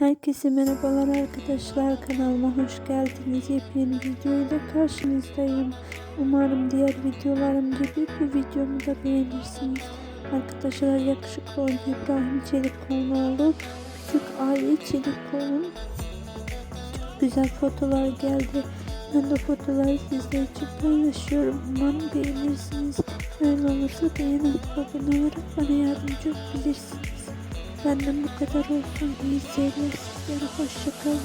Herkese merhabalar arkadaşlar kanalıma hoş geldiniz. Yepyeni video ile karşınızdayım. Umarım diğer videolarım gibi bu videomu da beğenirsiniz. Arkadaşlar yakışıklı olan İbrahim Çelikoğlu küçük aile Çelikoğlu'nun çok güzel fotolar geldi. Ben de fotoları sizler için paylaşıyorum. Umarım beğenirsiniz. Öyle olursa beğen atıp abone olarak bana yardımcı olabilirsiniz. Benden bu kadar olsun. İyi seyirler sizlere. Hoşçakalın.